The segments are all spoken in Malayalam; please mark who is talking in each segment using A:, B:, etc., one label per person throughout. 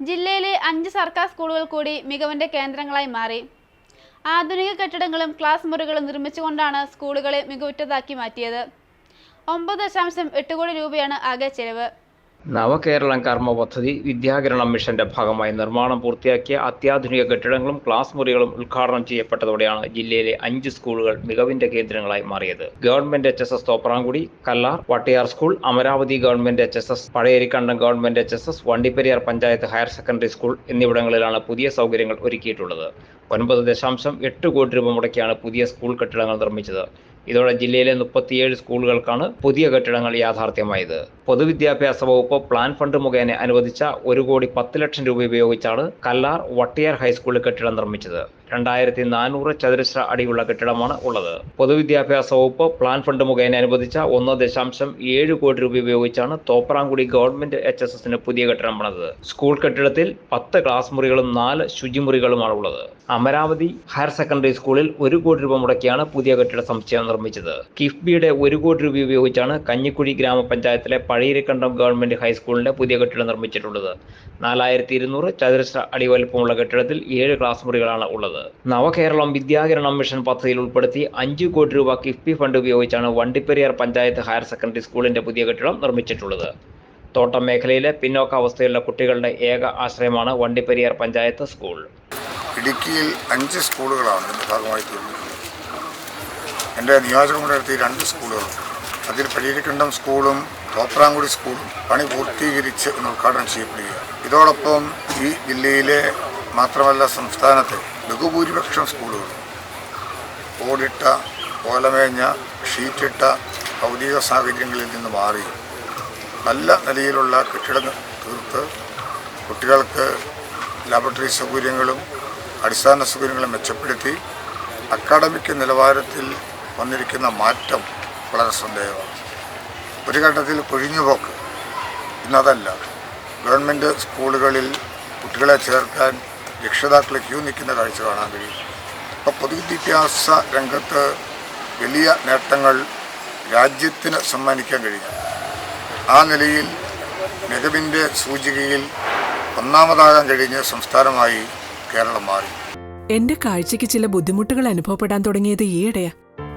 A: ജില്ലയിലെ അഞ്ച് സർക്കാർ സ്കൂളുകൾ കൂടി മികവിന്റെ കേന്ദ്രങ്ങളായി മാറി. ആധുനിക കെട്ടിടങ്ങളും ക്ലാസ് മുറികളും നിർമ്മിച്ചുകൊണ്ടാണ് സ്കൂളുകളെ മികവുറ്റതാക്കി മാറ്റിയത്. ഒമ്പത് ദശാംശം എട്ട് കോടി രൂപയാണ് ആകെ ചെലവ്.
B: നവകേരളം കർമ്മ പദ്ധതി വിദ്യാകിരണം മിഷന്റെ ഭാഗമായി നിർമ്മാണം പൂർത്തിയാക്കിയ അത്യാധുനിക കെട്ടിടങ്ങളും ക്ലാസ് മുറികളും ഉദ്ഘാടനം ചെയ്യപ്പെട്ടതോടെയാണ് ജില്ലയിലെ അഞ്ച് സ്കൂളുകൾ മികവിന്റെ കേന്ദ്രങ്ങളായി മാറിയത്. Government H S S Thopramkudy Kallar Vattiyar school Amaravathi government H S S Pazhayarikandam government H S S Vandiperiyar panchayat higher secondary school എന്നിവിടങ്ങളിലാണ് പുതിയ സൗകര്യങ്ങൾ ഒരുക്കിയിട്ടുള്ളത്. ഒൻപത് ദശാംശം എട്ട് കോടി രൂപ മുടക്കിയാണ് പുതിയ സ്കൂൾ കെട്ടിടങ്ങൾ നിർമ്മിച്ചത്. ഇതോടെ ജില്ലയിലെ മുപ്പത്തിയേഴ് സ്കൂളുകൾക്കാണ് പുതിയ കെട്ടിടങ്ങൾ യാഥാർത്ഥ്യമായത്. പൊതുവിദ്യാഭ്യാസ വകുപ്പ് പ്ലാൻ ഫണ്ട് മുഖേന അനുവദിച്ച ഒരു കോടി പത്ത് ലക്ഷം രൂപ ഉപയോഗിച്ചാണ് കല്ലാർ വട്ടിയാർ ഹൈസ്കൂളിൽ കെട്ടിടം നിർമ്മിച്ചത്. രണ്ടായിരത്തി നാനൂറ് ചതുരശ്ര അടിയുള്ള കെട്ടിടമാണ് ഉള്ളത്. പൊതുവിദ്യാഭ്യാസ വകുപ്പ് പ്ലാൻ ഫണ്ട് മുഖേന അനുവദിച്ച ഒന്ന് ദശാംശം ഏഴ് കോടി രൂപ ഉപയോഗിച്ചാണ് തോപ്രാംകുടി ഗവൺമെന്റ് എച്ച് എസ് എസിന് പുതിയ കെട്ടിടം പണിതത്. സ്കൂൾ കെട്ടിടത്തിൽ പത്ത് ക്ലാസ് മുറികളും നാല് ശുചിമുറികളുമാണ് ഉള്ളത്. അമരാവതി ഹയർ സെക്കൻഡറി സ്കൂളിൽ ഒരു കോടി രൂപ മുടക്കിയാണ് പുതിയ കെട്ടിട സമുച്ചയം നിർമ്മിച്ചത്. കിഫ്ബിയുടെ ഒരു കോടി രൂപ ഉപയോഗിച്ചാണ് കഞ്ഞിക്കുഴി ഗ്രാമപഞ്ചായത്തിലെ പഴയരിക്കണ്ടം ഗവൺമെന്റ് ഹൈസ്കൂളിന്റെ പുതിയ കെട്ടിടം നിർമ്മിച്ചിട്ടുള്ളത്. നാലായിരത്തി ഇരുന്നൂറ് ചതുരശ്ര അടി വലുപ്പമുള്ള കെട്ടിടത്തിൽ ഏഴ് ക്ലാസ് മുറികളാണ് ഉള്ളത്. നവകേരളം വിദ്യാകിരണം മിഷൻ പദ്ധതിയിൽ ഉൾപ്പെടുത്തി അഞ്ച് കോടി രൂപ കിഫ്ബി ഫണ്ട് ഉപയോഗിച്ചാണ് വണ്ടിപ്പെരിയാർ പഞ്ചായത്ത് ഹയർ സെക്കൻഡറി സ്കൂളിന്റെ പുതിയ കെട്ടിടം നിർമ്മിച്ചിട്ടുള്ളത്. തോട്ടം മേഖലയിലെ പിന്നോക്കാവസ്ഥയുള്ള കുട്ടികളുടെ ഏക ആശ്രയമാണ് വണ്ടിപ്പെരിയാർ പഞ്ചായത്ത് സ്കൂൾ.
C: ഇടുക്കിയിൽ അഞ്ച് സ്കൂളുകളാണ് ഇതിന്റെ ഭാഗമായി തീർന്നിട്ടുള്ളത്. എന്റെ നിയോജകമണ്ഡലത്തിൽ രണ്ട് സ്കൂളുകളുണ്ട്. അതിൽ പരിഹരിക്കണ്ടം സ്കൂളും തോപ്രാങ്കുടി സ്കൂളും പണി പൂർത്തീകരിച്ച് ഇന്ന് ഉദ്ഘാടനം ചെയ്യപ്പെടുകയാണ്. ഇതോടൊപ്പം ഈ ജില്ലയിലെ മാത്രമല്ല സംസ്ഥാനത്തെ ബഹുഭൂരിപക്ഷം സ്കൂളുകളും. ഓടിട്ട ഓലമേഞ്ഞ ഷീറ്റിട്ട ഭൗതിക സാഹചര്യങ്ങളിൽ നിന്ന് മാറി. നല്ല നിലയിലുള്ള കെട്ടിടം തീർത്ത് കുട്ടികൾക്ക് ലാബറട്ടറി സൗകര്യങ്ങളും അടിസ്ഥാന സൗകര്യങ്ങളും മെച്ചപ്പെടുത്തി അക്കാഡമിക് നിലവാരത്തിൽ വന്നിരിക്കുന്ന മാറ്റം വളരെ ശ്രദ്ധേയമാണ്. ഒരു ഘട്ടത്തിൽ കൊഴിഞ്ഞുപോക്ക് ഇന്നതല്ല. ഗവൺമെന്റ് സ്കൂളുകളിൽ കുട്ടികളെ ചേർക്കാൻ രക്ഷിതാക്കൾ ക്യൂ നിൽക്കുന്ന കാഴ്ച കാണാൻ കഴിയും. അപ്പോൾ പൊതുവിദ്യാഭ്യാസ രംഗത്ത് വലിയ നേട്ടങ്ങൾ രാജ്യത്തിന് സമ്മാനിക്കാൻ കഴിയും. ആ നിലയിൽ മികവിന്റെ സൂചികയിൽ ഒന്നാമതാകാൻ കഴിഞ്ഞ സംസ്ഥാനമായി കേരളം മാറി.
D: എന്റെ കാഴ്ചയ്ക്ക് ചില ബുദ്ധിമുട്ടുകൾ അനുഭവപ്പെടാൻ തുടങ്ങിയത് ഈയിടെയാ.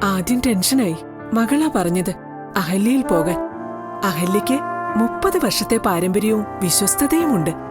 D: ആദ്യം ടെൻഷനായി. മകളാ പറഞ്ഞത് അഹല്യയിൽ പോകാൻ. അഹല്യയ്ക്ക് മുപ്പത് വർഷത്തെ പാരമ്പര്യവും വിശ്വസ്തതയുമുണ്ട്.